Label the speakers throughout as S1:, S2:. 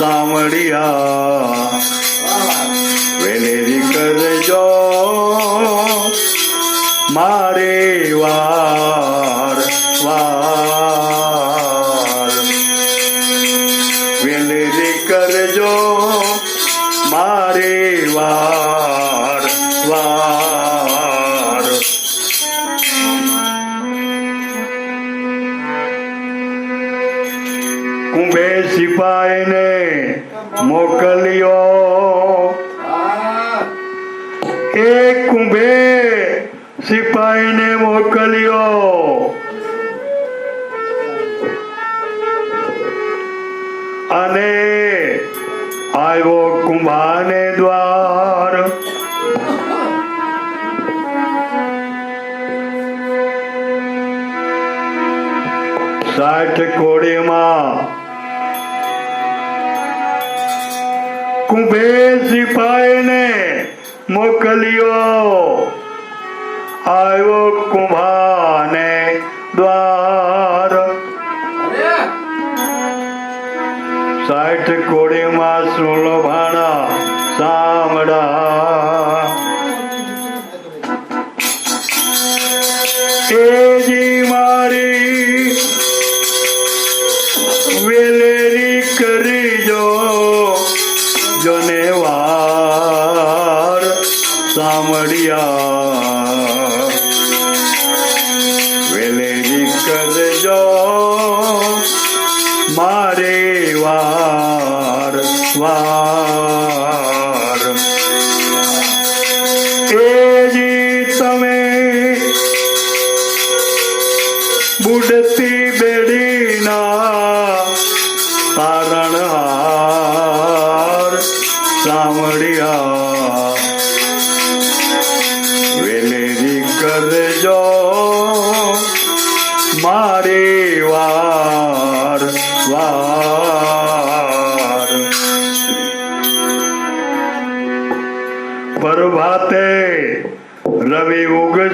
S1: સામડિયા Valerie કરજો મારે વાર વાર. વેલેરી કરજો મારે વાર એ કુંભે સિપાહીને મોકલ્યો. અને આવ્યો કુંભાને દ્વાર. સાઠ કોડીમાં કુંભે સિપાહીને મોકલ્યો. આવ્યો કુંભાને દ્વાર. સાઠ કોડીમાં સુલો ભાણા સામડા એજી મારી વેલેરી કરી વાર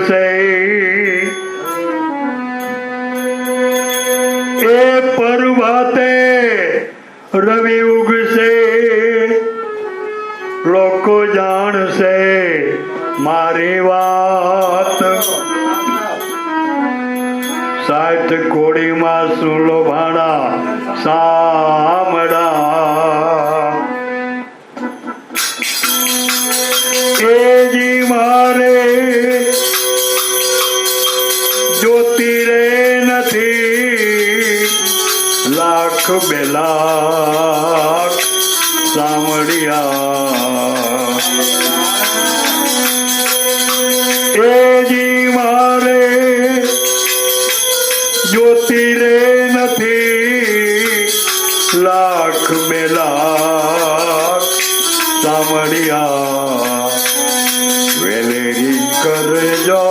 S1: ઉગશે. એ પર્વતે રવિ ઉગશે. લોકો જાણશે મારી વાત. સાઠ કોડીમાં સુલો ભાણા સામડા. લાખ, બે લાખ સામડિયા એજી મારે જ્યોતિ રે નથી. લાખ, બે લાખ સાંભળ્યા વેલેરી કરજો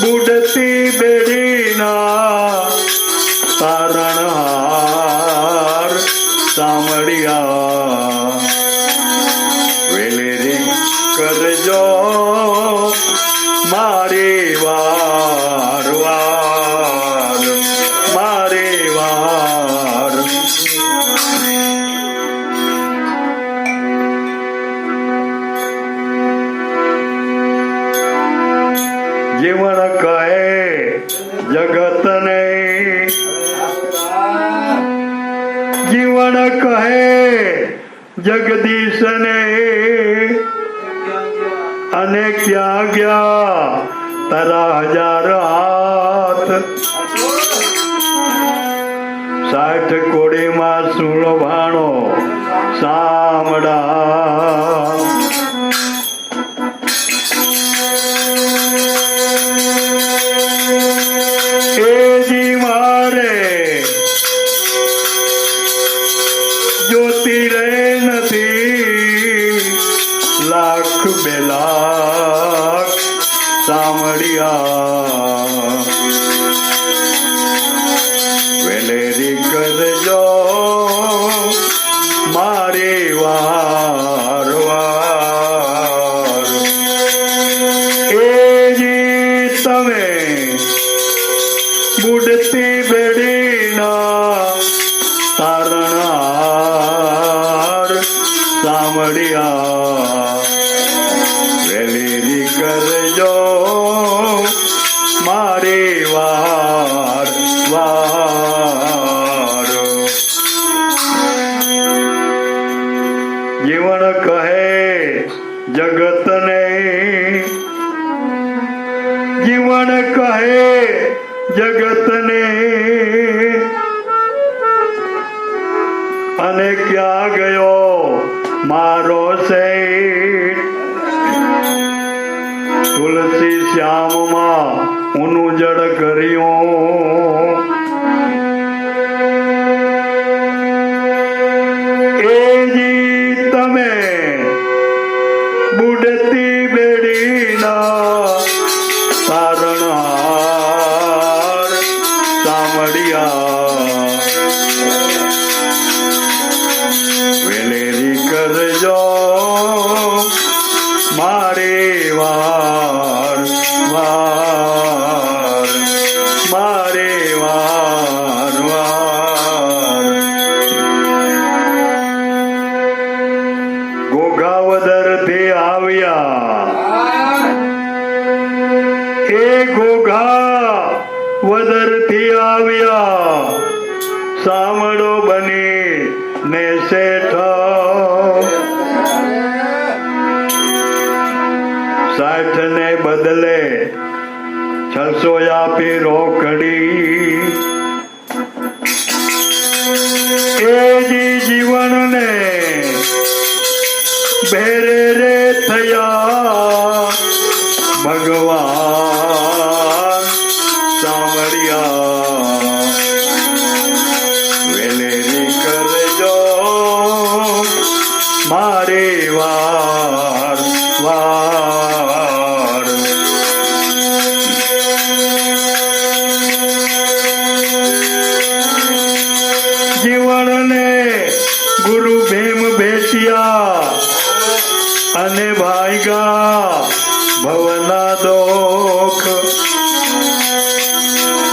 S1: બુડતી કહે જગદીશને અને ક્યાં ગયા તારા હજાર હાથ સાઠ કોડીમાં સુણો ભાણો સામડા લાખ બે લાખ સાંભળ્યા. વેલેરી કરજો મારે વાર વાર. એ જી તમે વાર વાર જીવન કહે જગતને જીવન કહે જગતને અને ક્યાં ગયો મારો શેઠ? તુલસી શ્યામમાં ઊનું જળ કર્યું. એજી તમે બુડતી બેડીના તારણહાર સાંભળ્યા. વેલેરી કરજો મારે વાર આવ્યા. સામડો બની ને શેઠ. સાઠ ને બદલે છસો આપી રોકડી. જીવનને ગુરુ ભીમ ભેટિયા અને ભાઈગા ભવના દોખ.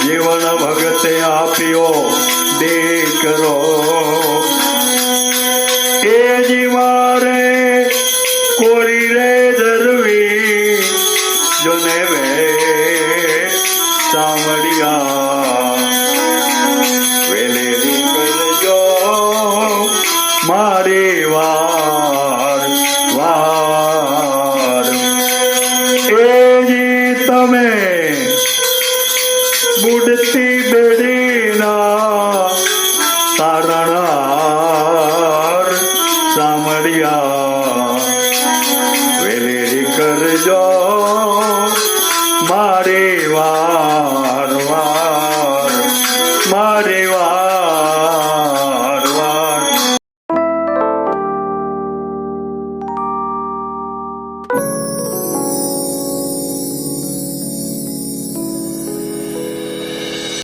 S1: જીવન ભગતે આપ્યો દીકરો. れは。